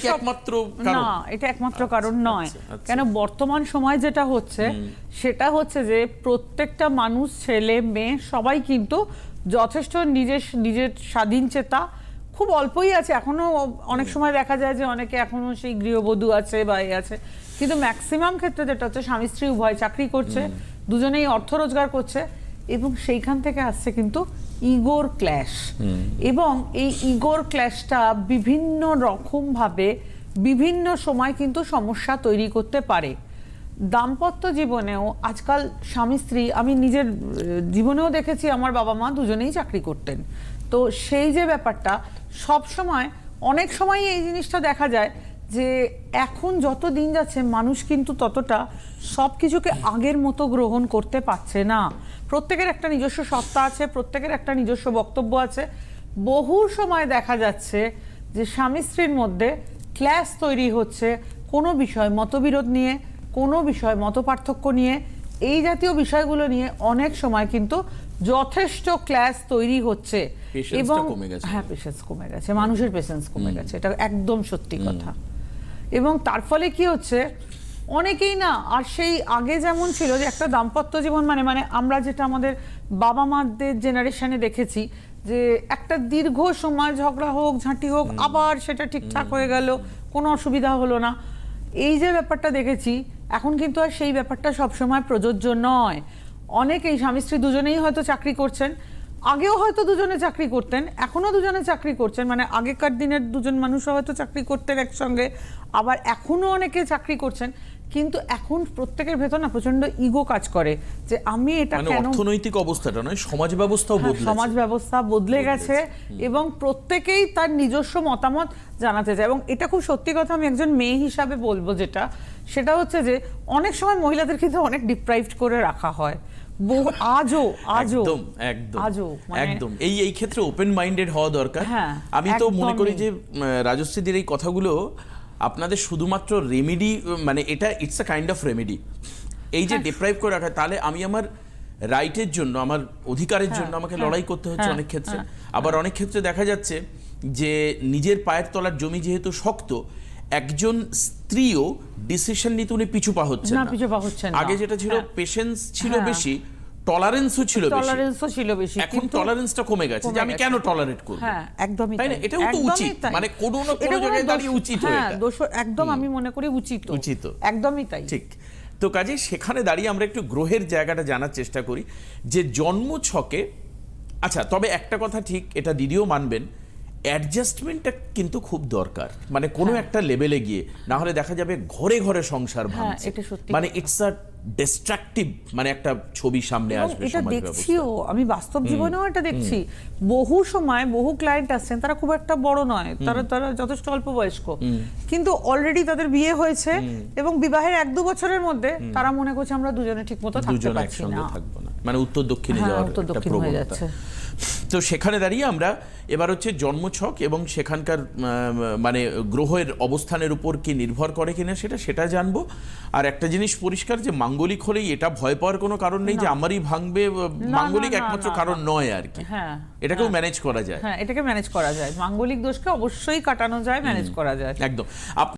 সব- একমাত্র না এটা একমাত্র কারণ নয়। আচ্ছা, আচ্ছা। কেন বর্তমান সময় যেটা হচ্ছে সেটা হচ্ছে যে প্রত্যেকটা মানুষ ছেলে মেয়ে সবাই কিন্তু যথেষ্ট নিজের নিজের স্বাধীন চেতা খুব অল্পই আছে। এখনও অনেক সময় দেখা যায় যে অনেকে এখনও সেই গৃহবধূ আছে বা এ আছে। কিন্তু ম্যাক্সিমাম ক্ষেত্রে যেটা হচ্ছে স্বামী স্ত্রী উভয় চাকরি করছে দুজনেই অর্থ রোজগার করছে এবং সেইখান থেকে আসছে কিন্তু ইগোর ক্ল্যাশ। এবং এই ইগোর ক্ল্যাশটা বিভিন্ন রকমভাবে বিভিন্ন সময় কিন্তু সমস্যা তৈরি করতে পারে। দাম্পত্য জীবনেও আজকাল স্বামী স্ত্রী আমি নিজের জীবনেও দেখেছি আমার বাবা মা দুজনেই চাকরি করতেন। তো সেই যে ব্যাপারটা সব সময় অনেক সময় এই জিনিসটা দেখা যায় যে এখন যত দিন যাচ্ছে মানুষ কিন্তু ততটা সব কিছুকে আগের মতো গ্রহণ করতে পারছে না। প্রত্যেকের একটা নিজস্ব সত্তা আছে প্রত্যেকের একটা নিজস্ব বক্তব্য আছে। বহু সময় দেখা যাচ্ছে যে স্বামী স্ত্রীর মধ্যে ক্ল্যাশ তৈরি হচ্ছে কোনো বিষয় মতবিরোধ নিয়ে কোনো বিষয় মতপার্থক্য নিয়ে। এই জাতীয় বিষয়গুলো নিয়ে অনেক সময় কিন্তু যথেষ্ট ক্ল্যাশ তৈরি হচ্ছে। গেছে। হ্যাঁ পেশেন্স কমে গেছে। মানুষের পেশেন্স কমে গেছে। এটা একদম সত্যি কথা। এবং তার ফলে কি হচ্ছে অনেকেই না আর সেই আগে যেমন ছিল যে একটা দাম্পত্য জীবন মানে মানে আমরা যেটা আমাদের বাবা মাদের জেনারেশনে দেখেছি যে একটা দীর্ঘ সময় ঝগড়া হোক ঝাঁটি হোক আবার সেটা ঠিকঠাক হয়ে গেল কোনো অসুবিধা হলো না। এই যে ব্যাপারটা দেখেছি এখন কিন্তু আর সেই ব্যাপারটা সবসময় প্রযোজ্য নয়। অনেকেই স্বামী স্ত্রী দুজনেই হয়তো চাকরি করছেন আগেও হয়তো দুজনে চাকরি করতেন এখনও দুজনে চাকরি করছেন মানে আগেকার দিনের দুজন মানুষও হয়তো চাকরি করতেন একসঙ্গে আবার এখনও অনেকে চাকরি করছেন। কিন্তু এখন প্রত্যেকের ভেতর না প্রচণ্ড ইগো কাজ করে যে আমি এটা মানে কেন অর্থনৈতিক অবস্থাটা নয় সমাজ ব্যবস্থাও হ্যাঁ, বদলেছে। সমাজ ব্যবস্থা বদলে গেছে এবং প্রত্যেকেই তার নিজস্ব মতামত জানাতে চায়। এবং এটা খুব সত্যি কথা আমি একজন মেয়ে হিসাবে বলব যেটা সেটা হচ্ছে যে অনেক সময় মহিলাদের কিন্তু অনেক ডিপ্রাইভড করে রাখা হয়। আজও আজও একদম একদম আজও মানে একদম। এই এই ক্ষেত্রে ওপেন মাইন্ডেড হওয়া দরকার। হ্যাঁ, আমি তো মনে করি যে রাজশ্রীদের এই কথাগুলো আপনাদের শুধুমাত্র রেমেডি মানে এটা it's a kind of remedy এই যে হ্যাঁ। ডিপ্রাইভ করে রাখা তাহলে আমি আমার রাইটের জন্য আমার অধিকারের জন্য আমাকে লড়াই করতে হচ্ছে হ্যাঁ, অনেক ক্ষেত্রে আবার অনেক ক্ষেত্রে দেখা যাচ্ছে যে নিজের পায়ের তলার জমি যেহেতু শক্ত একজন স্ত্রীও ডিসিশন নিতে উনি পিছু পা হচ্ছে না, পিছু পা হচ্ছেন আগে যেটা ছিল হ্যাঁ। পেশেন্স ছিল হ্যাঁ। বেশি টলারেন্সও ছিল বেশি। টলারেন্সও ছিল বেশি এখন টলারেন্সটা কমে গেছে যে আমি কেন টলারেট করব? হ্যাঁ একদমই তাই না? এটাও তো উচিত। মানে কোনো না কোনো জায়গায় দাঁড়িয়ে উচিত হ্যাঁ এটা। দোষ একদম আমি মনে করি উচিত। উচিত। একদমই তাই। ঠিক। তো কাজে সেখানে দাঁড়িয়ে আমরা একটু গ্রহের জায়গাটা জানার চেষ্টা করি। যে জন্ম ছকে আচ্ছা তবে একটা কথা ঠিক এটা দিদিও মানবেন অ্যাডজাস্টমেন্টটা কিন্তু খুব দরকার। মানে কোনো একটা লেভেলে গিয়ে না হলে দেখা যাবে ঘরে ঘরে সংসার হ্যাঁ, ভাঙছে। মানে ইটস আ ডিস্ট্রাকটিভ মানে একটা ছবি সামনে আসবে এটা দেখছিও আমি বাস্তব জীবনেও এটা দেখছি। বহু সময় বহু ক্লায়েন্ট আসছেন তারা খুব একটা বড় নয় তারা তারা যথেষ্ট অল্প বয়স্ক। কিন্তু অলরেডি তাদের বিয়ে হয়েছে এবং বিবাহের এক দু বছরের মধ্যে তারা মনে করছে আমরা দুজনে ঠিক মতো থাকতে পারছি না। থাকব না। মানে উত্তর দক্ষিণে হ্যাঁ, যাওয়ার একটা প্রবণতা। তো সেখানে দাঁড়িয়ে আমরা এবার হচ্ছে জন্মছক এবং সেখানকার মানে গ্রহের অবস্থানের উপর কি নির্ভর করে কিনা সেটা সেটা জানব। আর একটা জিনিস পরিষ্কার যে মাঙ্গলিক হলেই এটা ভয় পাওয়ার কোনো কারণ নেই যে আমারই ভাঙবে মাঙ্গলিক একমাত্র কারণ নয় আর কি। হ্যাঁ এটাকেও ম্যানেজ করা যায়। হ্যাঁ এটাকে ম্যানেজ করা যায়। মাঙ্গলিক দোষকে অবশ্যই কাটানো যায় ম্যানেজ করা যায়। একদম।